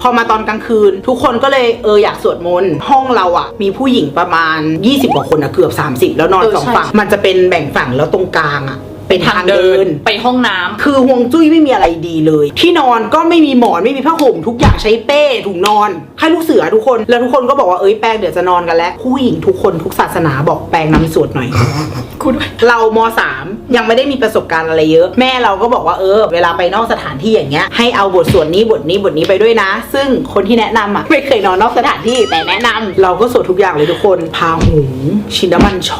พอมาตอนกลางคืน ทุกคนก็เลยเอออยากสวดมนต์ห้องเราอะ มีผู้หญิงประมาณ 20กว่าคนอะเกือบ 30 แล้วนอนเออสองใช่ ฝั่ง มันจะเป็นแบ่งฝั่งแล้วตรงกลางอะเป็นทางเดิน ไปห้องน้ำคือห่วงจุ้ยไม่มีอะไรดีเลย ที่นอนก็ไม่มีหมอนไม่มีผ้าห่มทุกอย่างใช้เป้ถุงนอนให้ลูกเสือทุกคน แล้วทุกคนก็บอกว่าเอ้ยแป้งเดี๋ยวจะนอนกันแล้ว ผู้หญิงทุกคนทุกศาสนาบอกแป้งนำสวดหน่อย กูด้วย เรามสามยังไม่ได้มีประสบการณ์อะไรเยอะ แม่เราก็บอกว่าเออ เวลาไปนอกสถานที่อย่างเงี้ยให้เอาบทสวดนี้บทนี้บทนี้ไปด้วยนะ ซึ่งคนที่แนะนำอะไม่เคยนอนนอกสถานที่แต่แนะนำเราก็สวดทุกอย่างเลยทุกคนพาหุงชินบัญช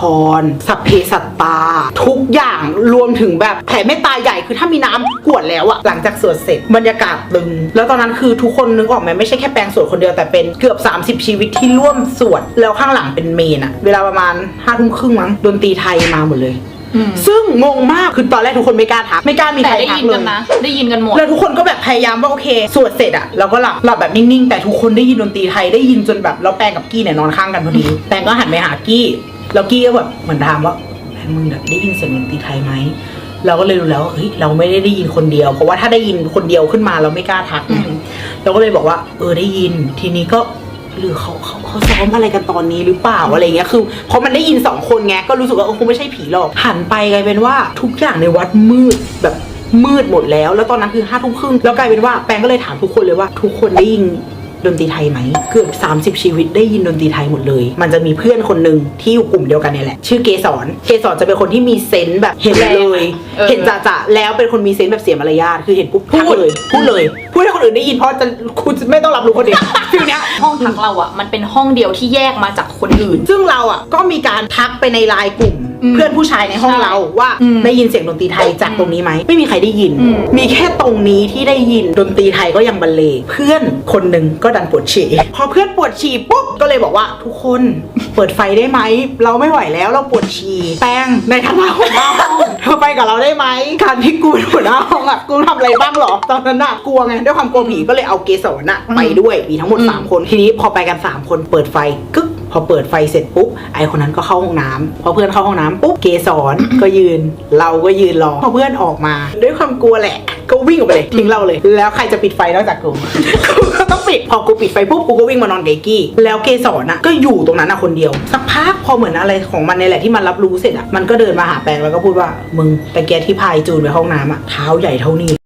ร สัพเพสัตตา ทุกอย่างรวมถึงแบบแผ่เมตตาใหญ่คือถ้ามีน้ำกวดแล้วอะหลังจากสวดเสร็จบรรยากาศตึง แล้วตอนนั้นคือทุกคนนึกออกไหมไม่ใช่แค่แปลงสวดคนเดียวแต่เป็นเกือบ 30 ชีวิตที่ร่วมสวดแล้วข้างหลังเป็นเมนอะเวลาประมาณห้าทุ่มครึ่งมั้งดนตรีไทยมาหมดเลยอืมซึ่งงงมากคือตอนแรกทุกคนไม่กล้าทักไม่กล้ามีแต่ใครได้ทักยินเลกันยนะ ได้ยินกันหมด แล้วทุกคนก็แบบพยายามว่าโอเค สวดเสร็จอะเราก็หลับหลับแบบนิ่งๆ แต่ทุกคนได้ยินดนตรีไทยได้ยินจนแบบเราแปลงกับกี้เนี่ยนอนข้างกันพอดี แปลงก็หันไปหากี้ แล้วกี้ก็แบบเหมือนถามว่าแปลงมึงแบบได้ยินเสียงดนตรีไทยไหมเราก็เลยรู้แล้วว่าเฮ้ยเราไม่ได้ได้ยินคนเดียว เพราะว่าถ้าได้ยินคนเดียวขึ้นมาเราไม่กล้าทักอืมเราก็เลยบอกว่า เออได้ยิน ทีนี้ก็ หรือเขาเขาเขาซ้อมอะไรกันตอนนี้หรือเปล่าอะไรเงี้ยคือเพราะมันได้ยินสองคนไงก็รู้สึกว่าเออคงไม่ใช่ผีหรอกหันไปกลายเป็นว่าทุกอย่างในวัดมืดแบบมืดหมดแล้ว แล้วตอนนั้นคือห้าทุ่มครึ่งแล้วกลายเป็นว่าแปงก็เลยถามทุกคนเลยว่า ทุกคนได้ยินดนตรีไทยไหมเกือบ 30 ชีวิตได้ยินดนตรีไทยหมดเลย มันจะมีเพื่อนคนหนึ่งที่อยู่กลุ่มเดียวกันเนี่ยแหละ ชื่อเกสรเกสรจะเป็นคนที่มีเซนส์แบบเห็นเลยเออเห็นจะจะแล้วเป็นคนมีเซนส์แบบเสียมารยาทคือเห็นปุ๊บทักเลยพูดเลย พูดให้คนอื่นได้ยินเพราะจะคุณจะไม่ต้องรับรู้คนเดียวฟิลเนี้ย ห้องพักเราอะมันเป็นห้องเดียวที่แยกมาจากคนอื่น ซึ่งเราอะก็มีการทักไปในไลน์กลุ่ม อืมเพื่อนผู้ชายในห้องใช่เราว่าอืมได้ยินเสียงดนตรีไทยจากตรงนี้ไหมไม่มีใครได้ยิน อืม มีแค่ตรงนี้ที่ได้ยินดนตรีไทยก็ยังบรรเลงเพื่อนคนหนึ่งก็ดันปวดฉี่พอเพื่อนปวดฉี่ปุ๊บก็เลยบอกว่าทุกคนเปิดไฟได้ไหมเราไม่ไหวแล้วเราปวดฉี่แป้งในฐานะหัวหน้าห้องเธอไปกับเราได้ไหมการที่กูเป็นหัวหน้าห้องอะกูทำอะไรบ้างหรอ ตอนนั้นอะกลัวไงด้วยความกลัวผีก็เลยเอาเกสรอะไปด้วยมีทั้งหมดอืมสามคนทีนี้พอไปกันสามคนเปิดไฟกึ๊กพอเปิดไฟเสร็จปุ๊บไอคนนั้นก็เข้าห้องน้ำพอเพื่อนเข้าห้องน้ำปุ๊บเกสรก็ยืน เราก็ยืนรอพอเพื่อนออกมา ด้วยความกลัวแหละ ก็วิ่งออกไปเลยทิ้งเราเลย แล้วใครจะปิดไฟนอกจากกูกูก็ต้องปิดพอกูปิดไฟปุ๊บกูก็วิ่งมานอนเกบไอ้กี้ แล้วเกสรน่ะก็อยู่ตรงนั้นน่ะคนเดียวสักพักพอเหมือนอะไรของมันในแหละที่มันรับรู้เสร็จอะมันก็เดินมาหาแปงแล้วก็พูดว่ามึงตะเกียที่พายจูนไปห้องน้ำอะเท้าใหญ่เท่านี้